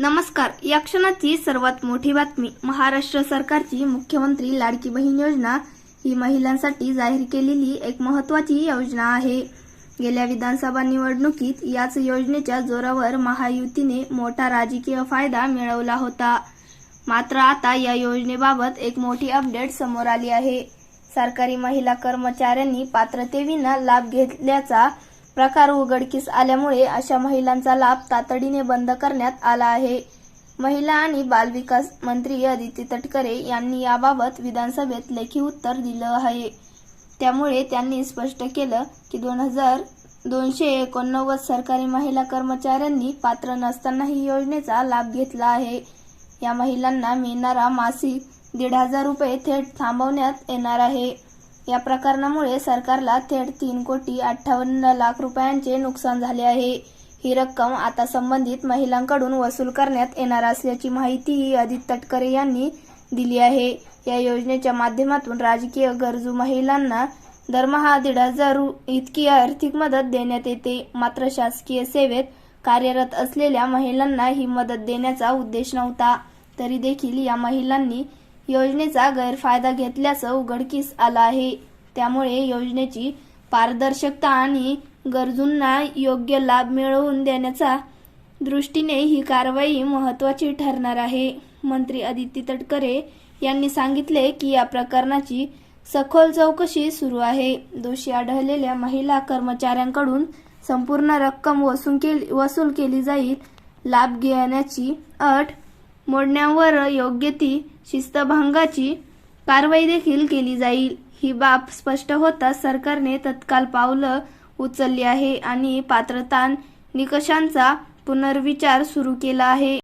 नमस्कार. या क्षणाची सर्वात मोठी बातमी. महाराष्ट्र सरकारची मुख्यमंत्री लाडकी बहीण योजना ही महिलांसाठी जाहीर केलेली एक महत्वाची योजना आहे. गेल्या विधानसभा निवडणुकीत याच योजनेच्या जोरावर महायुतीने मोठा राजकीय फायदा मिळवला होता. मात्र आता या योजनेबाबत एक मोठी अपडेट समोर आली आहे. सरकारी महिला कर्मचाऱ्यांनी पात्रतेविना लाभ घेतल्याचा प्रकार उघडकीस आल्यामुळे अशा महिलांचा लाभ तातडीने बंद करण्यात आला आहे. महिला आणि बालविकास मंत्री अदिती तटकरे यांनी याबाबत विधानसभेत लेखी उत्तर दिलं आहे. त्यामुळे त्यांनी स्पष्ट केलं की दोन हजार दोनशे एकोणनव्वद सरकारी महिला कर्मचाऱ्यांनी पात्र नसतानाही योजनेचा लाभ घेतला आहे. या महिलांना मिळणारा मासिक दीड हजार रुपये थेट थांबवण्यात येणार आहे. या प्रकरणामुळे सरकारला थेट तीन कोटी अठ्ठावन्न लाख रुपयांचे नुकसान झाले आहे. ही रक्कम आता संबंधित महिलांकडून वसूल करण्यात येणार असल्याची माहितीही अदित तटकरे यांनी दिली आहे. या योजनेच्या माध्यमातून राजकीय गरजू महिलांना दरमहा दीड हजार इतकी आर्थिक मदत देण्यात येते. मात्र शासकीय सेवेत कार्यरत असलेल्या महिलांना ही मदत देण्याचा उद्देश नव्हता. तरी देखील या महिलांनी योजनेचा गैरफायदा घेतल्याचं उघडकीस आलं आहे. त्यामुळे योजनेची पारदर्शकता आणि गरजूंना योग्य लाभ मिळवून देण्याचा दृष्टीने ही कारवाई महत्वाची ठरणार आहे. मंत्री आदित्य तटकरे यांनी सांगितले की या प्रकरणाची सखोल चौकशी सुरू आहे. दोषी आढळलेल्या महिला कर्मचाऱ्यांकडून संपूर्ण रक्कम वसूल केली वसूल केली जाईल. लाभ घेण्याची अट मोडण्यावर योग्य ती शिस्तभंगाची कारवाई देखील केली जाईल. ही बाब स्पष्ट होताच सरकारने तत्काल पावलं उचलली आहे आणि पात्रता निकषांचा पुनर्विचार सुरू केला आहे.